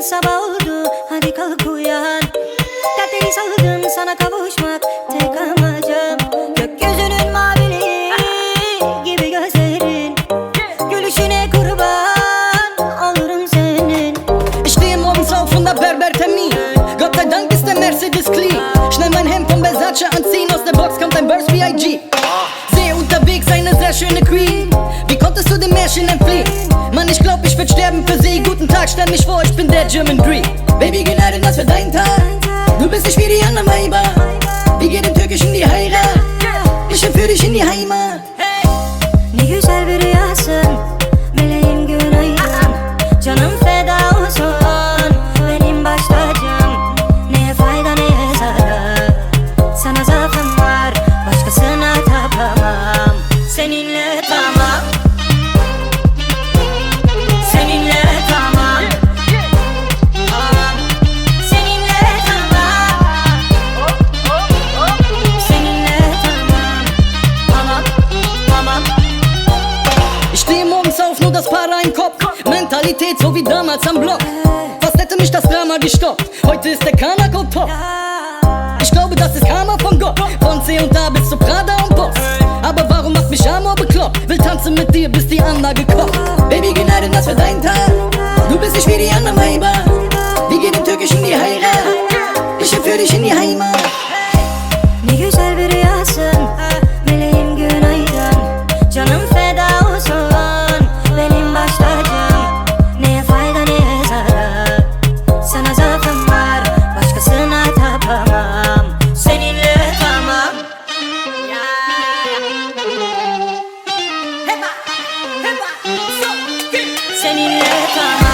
Yarın sabah oldu. Hadi kalk uyan. Dertleri saldım sana kavuşmak tek amacım. Gökyüzünün maviliği gibi gözlerin. Gülüşüne kurban olurum senin. İşteyim oben drauf und hab Berbertermin Gott sei Dank ist Mercedes clean. Schnell mein Hemd von Versace anziehen Aus der Box kommt ein Burst ah. B.I.G. Sehr unterwegs, eine sehr schöne Queen Wie konntest du den Märchen entfliehen? Ich glaub, ich würd sterben für sie. Guten Tag, stell mich vor, ich bin der German Dream. Baby, günaydın, das für dein Tag. Du bist nicht wie die anderen Weiber. Wir gehen im Türkischen die Heirat. Ich entführ dich in die Heimat. Ne güzel bir rüyasın Meleğim günaydın Canım feda olsun Benim baş tacım Neye fayda neye zarar Sana zaafım var Başkasına tapamam Seninle tamam Ich stehe morgens auf, nur das Para im Kopf. Mentalität so wie damals am Block. Fast hätte mich das Drama gestoppt. Heute ist der Kanako top. Ich glaube, das ist Karma von Gott. Von C und A bis zu Prada und Boss. Aber warum macht mich Amor bekloppt? Will tanzen mit dir, bis die Anlage kocht. Baby, günaydın, das für dein Tag. Du bist nicht wie die anderen Weiber. Wir gehen im Türkischen die Heirat. Ich entführ dich in die Heimat. Var Başkasına tapamam. Seninle tamam. Seninle tamam